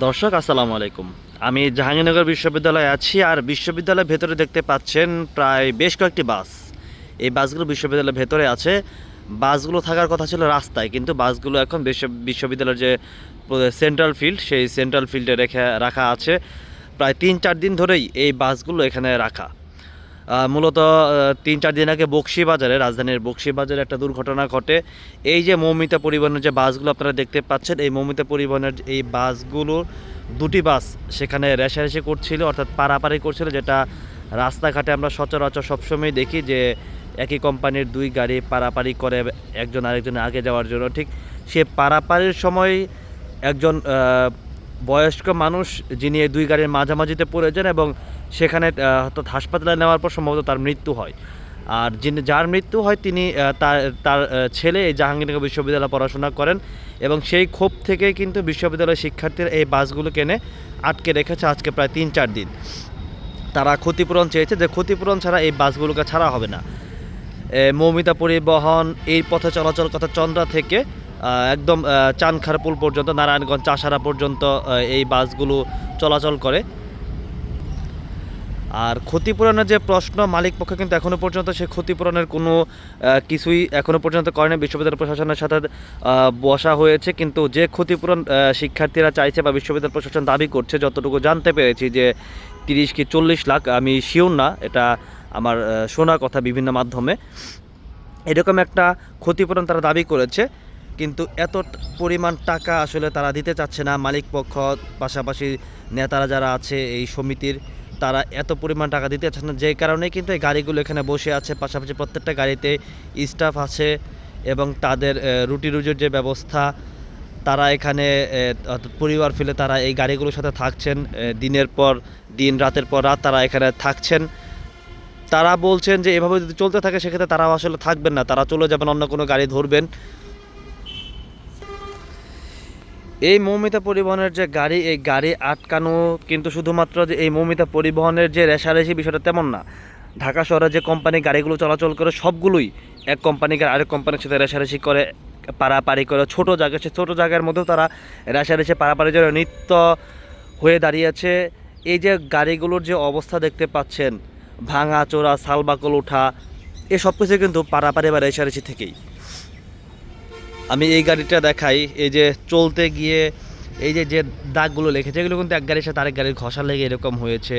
দর্শক, আসসালামু আলাইকুম। আমি জাহাঙ্গীরনগর বিশ্ববিদ্যালয়ে আছি আর বিশ্ববিদ্যালয়ের ভেতরে দেখতে পাচ্ছেন প্রায় বেশ কয়েকটি বাস। এই বাসগুলো বিশ্ববিদ্যালয়ের ভেতরে আছে। বাসগুলো থাকার কথা ছিল রাস্তায়, কিন্তু বাসগুলো এখন বিশ্ব- বিশ্ববিদ্যালয়ের যে সেন্ট্রাল ফিল্ড সেই সেন্ট্রাল ফিল্ডে রেখে রাখা আছে। প্রায় তিন চার দিন ধরেই এই বাসগুলো এখানে রাখা। মূলত তিন চার দিন আগে বাজারে রাজধানীর বাজারে একটা দুর্ঘটনা ঘটে। এই যে মৌমিতা পরিবহনের যে বাসগুলো আপনারা দেখতে পাচ্ছেন, এই মৌমিতা পরিবহনের এই বাসগুলো, দুটি বাস সেখানে রেশারেশি করছিল, অর্থাৎ পারাপারি করছিল, যেটা রাস্তাঘাটে আমরা সচরাচর সবসময় দেখি যে একই কোম্পানির দুই গাড়ি পারাপারি করে একজন আরেকজনের আগে যাওয়ার জন্য। ঠিক সে পারাপারির সময় একজন বয়স্ক মানুষ যিনি এই দুই গাড়ির মাঝামাঝিতে পড়ে যান এবং সেখানে অর্থাৎ হাসপাতালে নেওয়ার পর সম্ভবত তার মৃত্যু হয়। আর যিনি, যার মৃত্যু হয় তিনি তার তার ছেলে এই জাহাঙ্গীরনগর বিশ্ববিদ্যালয়ে পড়াশোনা করেন এবং সেই ক্ষোভ থেকে কিন্তু বিশ্ববিদ্যালয়ের শিক্ষার্থীরা এই বাসগুলো কেনে আটকে রেখেছে আজকে প্রায় তিন চার দিন। তারা ক্ষতিপূরণ চেয়েছে যে ক্ষতিপূরণ ছাড়া এই বাসগুলোকে ছাড়া হবে না। মৌমিতা পরিবহন এই পথে চলাচল কথা চন্দ্রা থেকে একদম চানখারপুল পর্যন্ত, নারায়ণগঞ্জ, চাষারা পর্যন্ত এই বাসগুলো চলাচল করে। আর ক্ষতিপূরণের যে প্রশ্ন, মালিক পক্ষ কিন্তু এখনও পর্যন্ত সে ক্ষতিপূরণের কোনো কিছুই এখনও পর্যন্ত করেনি। বিশ্ববিদ্যালয় প্রশাসনের সাথে বসা হয়েছে। কিন্তু যে ক্ষতিপূরণ শিক্ষার্থীরা চাইছে বা বিশ্ববিদ্যালয় প্রশাসন দাবি করছে, যতটুকু জানতে পেরেছি যে তিরিশ কি চল্লিশ লাখ, আমি শিওর না, এটা আমার শোনা কথা বিভিন্ন মাধ্যমে। এরকম একটা ক্ষতিপূরণ তারা দাবি করেছে। কিন্তু এত পরিমাণ টাকা আসলে তারা দিতে চাচ্ছে না। মালিক পক্ষ, পাশাপাশি নেতারা যারা আছে এই সমিতির, তারা এত পরিমাণ টাকা দিতে চাচ্ছে না। যে কারণে কিন্তু এই গাড়িগুলো এখানে বসে আছে। পাশাপাশি প্রত্যেকটা গাড়িতে স্টাফ আছে এবং তাদের রুটি রুজির যে ব্যবস্থা, তারা এখানে পরিবার ফেলে তারা এই গাড়িগুলোর সাথে থাকছেন। দিনের পর দিন, রাতের পর রাত তারা এখানে থাকছেন। তারা বলছেন যে, এভাবে যদি চলতে থাকে, সেক্ষেত্রে তারাও আসলে থাকবেন না। তারা চলে যাবেন, অন্য কোনো গাড়ি ধরবেন। এই মৌমিতা পরিবহনের যে গাড়ি, এই গাড়ি আটকানো কিন্তু শুধুমাত্র যে এই মৌমিতা পরিবহনের যে রেশারেশি বিষয়টা তেমন না। ঢাকা শহরে যে কোম্পানি গাড়িগুলো চলাচল করে সবগুলোই এক কোম্পানিকে আরেক কোম্পানির সাথে রেশারেশি করে, পারাপারি করে। ছোট জায়গা, সে ছোটো জায়গার মধ্যেও তারা রেশারেশি, পারাপারি জন্য নিত্য হয়ে দাঁড়িয়েছে। এই যে গাড়িগুলোর যে অবস্থা দেখতে পাচ্ছেন ভাঙা চোরা সালবাকল ওঠা এসব কিছু কিন্তু পারাপারি বা রেশারেশি থেকেই। আমি এই গাড়িটা দেখাই এই যে চলতে গিয়ে এই যে যে দাগগুলো লেখেছে এগুলো কিন্তু এক গাড়ির সাথে আরেক গাড়ির ঘষা লেগে এরকম হয়েছে।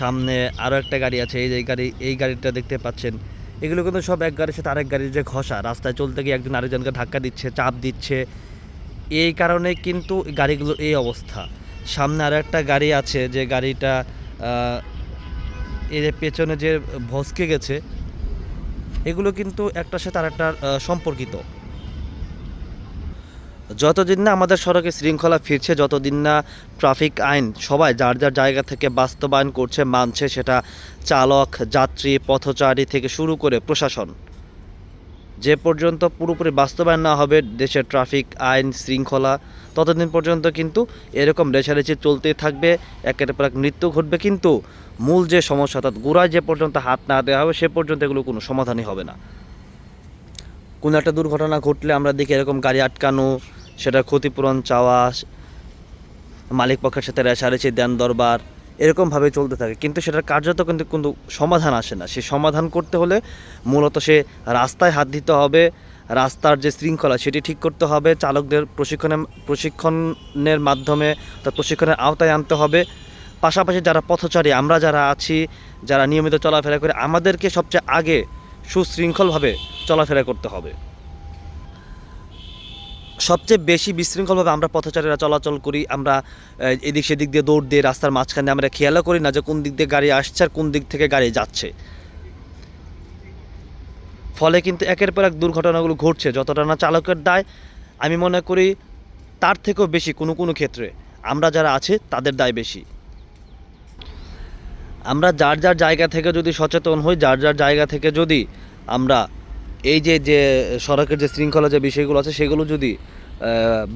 সামনে আরও একটা গাড়ি আছে এই যে গাড়ি এই গাড়িটা দেখতে পাচ্ছেন। এগুলো কিন্তু সব এক গাড়ির সাথে আরেক গাড়ির যে ঘষা রাস্তায় চলতে গিয়ে একজন আরেকজনকে ধাক্কা দিচ্ছে চাপ দিচ্ছে। এই কারণে কিন্তু গাড়িগুলোর এই অবস্থা। সামনে আরও একটা গাড়ি আছে যে গাড়িটা এই যে পেছনে যে ভসকে গেছে এগুলো কিন্তু একটার সাথে আহ, সম্পর্কিত। যতদিন না আমাদের সড়কে শৃঙ্খলা ফিরছে, যতদিন না ট্রাফিক আইন সবাই যার যার জায়গা থেকে বাস্তবায়ন করছে, মানছে, সেটা চালক, যাত্রী, পথচারী থেকে শুরু করে প্রশাসন। যে পর্যন্ত পুরোপুরি বাস্তবায়ন না হবে, দেশের ট্রাফিক আইন শৃঙ্খলা, ততদিন পর্যন্ত কিন্তু এরকম রেছারেছি চলতেই থাকবে, একের পর এক মৃত্যু ঘটবে। কিন্তু মূল যে সমস্যা, অর্থাৎ গোড়ায় যে পর্যন্ত হাত না দেওয়া হবে, সে পর্যন্ত এগুলো কোনো সমাধানই হবে না। কোনো একটা দুর্ঘটনা ঘটলে আমরা দেখি এরকম গাড়ি আটকানো সেটা ক্ষতিপূরণ চাওয়া, মালিক পক্ষের সাথে রেশারেশি দেন দরবার এরকমভাবে চলতে থাকে। কিন্তু সেটার কার্যত কিন্তু কিন্তু সমাধান আসে না। সে সমাধান করতে হলে মূলত সে রাস্তায় হাত দিতে হবে, রাস্তার যে শৃঙ্খলা সেটি ঠিক করতে হবে, চালকদের প্রশিক্ষণে প্রশিক্ষণের মাধ্যমে তার প্রশিক্ষণের আওতায় আনতে হবে। পাশাপাশি যারা পথচারী, আমরা যারা আছি, যারা নিয়মিত চলাফেরা করে, আমাদেরকে সবচেয়ে আগে সুশৃঙ্খলভাবে চলাফেরা করতে হবে। সবচেয়ে বেশি বিশৃঙ্খলভাবে আমরা পথচারীরা চলাচল করি, আমরা এদিক সেদিক দিয়ে দৌড় দিয়ে রাস্তার মাঝখানে আমরা খেয়ালও করি না যে কোন দিক দিয়ে গাড়ি আসছে আর কোন দিক থেকে গাড়ি যাচ্ছে। ফলে কিন্তু একের পর এক দুর্ঘটনাগুলো ঘটছে, যতটা না চালকের দায়। আমি মনে করি তার থেকেও বেশি কোনো কোনো ক্ষেত্রে আমরা যারা আছে তাদের দায় বেশি। আমরা যার যার জায়গা থেকে যদি সচেতন হই, যার যার জায়গা থেকে যদি আমরা এই যে যে সড়কের যে শৃঙ্খলা যে বিষয়গুলো আছে, সেগুলো যদি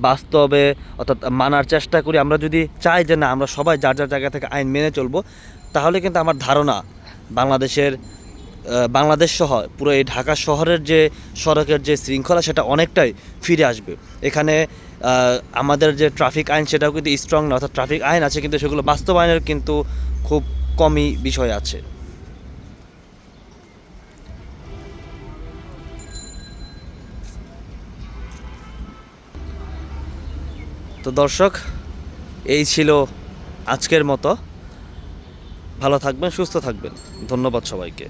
বাস্তবে অর্থাৎ মানার চেষ্টা করি, আমরা যদি চাই যে না, আমরা সবাই যার যার জায়গা থেকে আইন মেনে চলবো, তাহলে কিন্তু আমার ধারণা বাংলাদেশের বাংলাদেশ সহ পুরো এই ঢাকা শহরের যে সড়কের যে শৃঙ্খলা, সেটা অনেকটাই ফিরে আসবে। এখানে আমাদের যে ট্রাফিক আইন, সেটাও কিন্তু স্ট্রং না, অর্থাৎ ট্রাফিক আইন আছে, কিন্তু সেগুলো বাস্তবায়নের কিন্তু খুব কমই বিষয় আছে। তো দর্শক এই ছিল আজকের মতো। ভালো থাকবেন সুস্থ থাকবেন। ধন্যবাদ সবাইকে।